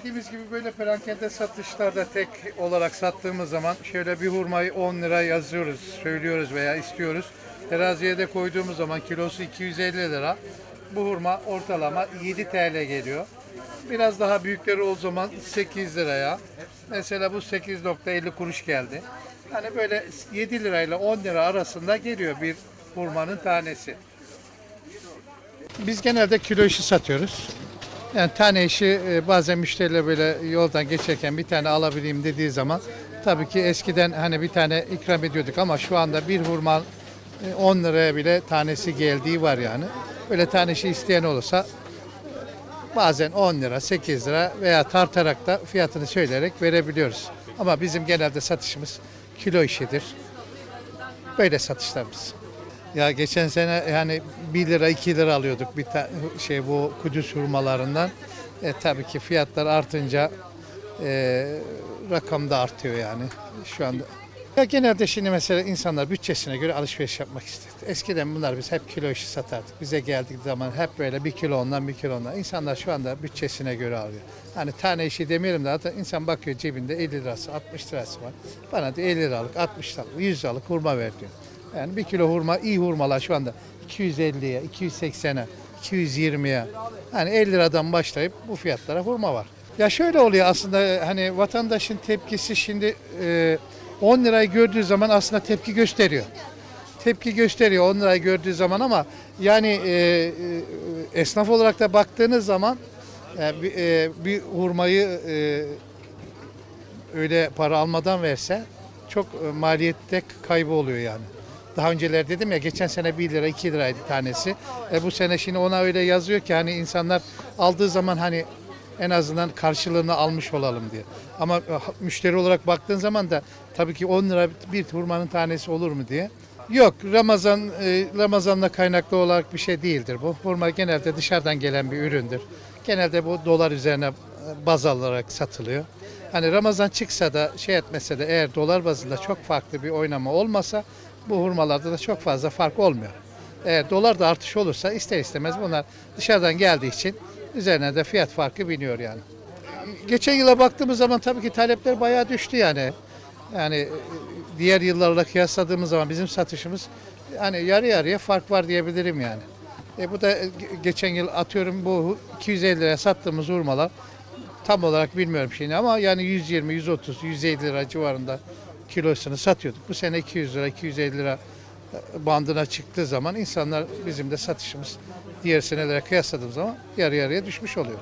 dediğimiz gibi böyle perakende satışlarda tek olarak sattığımız zaman şöyle bir hurmayı 10 lira yazıyoruz, söylüyoruz veya istiyoruz. Teraziye de koyduğumuz zaman kilosu 250 lira. Bu hurma ortalama 7 TL geliyor. Biraz daha büyükleri o zaman 8 liraya. Mesela bu 8.50 kuruş geldi. Hani böyle 7 lirayla 10 lira arasında geliyor bir hurmanın tanesi. Biz genelde kilo işi satıyoruz. Yani tane işi e, bazen müşteriler böyle yoldan geçerken bir tane alabileyim dediği zaman tabii ki eskiden hani bir tane ikram ediyorduk ama şu anda bir hurma e, 10 liraya bile tanesi geldiği var yani. Böyle tane işi isteyen olursa bazen 10 lira, 8 lira veya tartarak da fiyatını söyleyerek verebiliyoruz. Ama bizim genelde satışımız kilo işidir. Böyle satışlarımız. Ya geçen sene yani 1 lira 2 lira alıyorduk bir şey bu Kudüs hurmalarından. E, tabii ki fiyatlar artınca e, rakam da artıyor yani şu anda. Ya genelde şimdi mesela insanlar bütçesine göre alışveriş yapmak istedi. Eskiden bunlar biz hep kilo işi satardık. Bize geldik zaman hep böyle bir kilo ondan bir kilo ondan. İnsanlar şu anda bütçesine göre alıyor. Hani tane işi demeyelim de zaten insan bakıyor cebinde 50 lirası 60 lirası var. Bana diyor 50 liralık 60 liralık 100 liralık hurma ver diyor. Yani bir kilo hurma iyi hurmalar şu anda 250'ye, 280'e, 220'ye. Hani 50 liradan başlayıp bu fiyatlara hurma var. Ya şöyle oluyor aslında hani vatandaşın tepkisi şimdi e, 10 lirayı gördüğü zaman aslında tepki gösteriyor. Tepki gösteriyor 10 lirayı gördüğü zaman ama yani e, e, esnaf olarak da baktığınız zaman e, e, bir hurmayı e, öyle para almadan verse çok e, maliyette kaybı oluyor yani. Daha önceler dedim ya geçen sene 1 lira 2 liraydı tanesi. E bu sene şimdi ona öyle yazıyor ki hani insanlar aldığı zaman hani en azından karşılığını almış olalım diye. Ama e, müşteri olarak baktığın zaman da tabii ki 10 lira bir hurmanın tanesi olur mu diye. Yok Ramazan e, Ramazanla kaynaklı olarak bir şey değildir bu. Hurma genelde dışarıdan gelen bir üründür. Genelde bu dolar üzerine e, baz alarak satılıyor. Hani Ramazan çıksa da şey etmese de eğer dolar bazında çok farklı bir oynama olmasa bu hurmalarda da çok fazla fark olmuyor. Eğer dolar da artış olursa ister istemez bunlar dışarıdan geldiği için üzerine de fiyat farkı biniyor yani. Geçen yıla baktığımız zaman tabii ki talepler bayağı düştü yani. Yani e, diğer yıllarla kıyasladığımız zaman bizim satışımız hani yarı yarıya fark var diyebilirim yani. E bu da e, ge- geçen yıl atıyorum bu 250 liraya sattığımız hurmalar tam olarak bilmiyorum şeyini ama yani 120, 130, 150 lira civarında kilosunu satıyorduk. Bu sene 200 lira, 250 lira e, bandına çıktığı zaman insanlar bizim de satışımız diğer senelere kıyasladığımız zaman yarı yarıya düşmüş oluyor.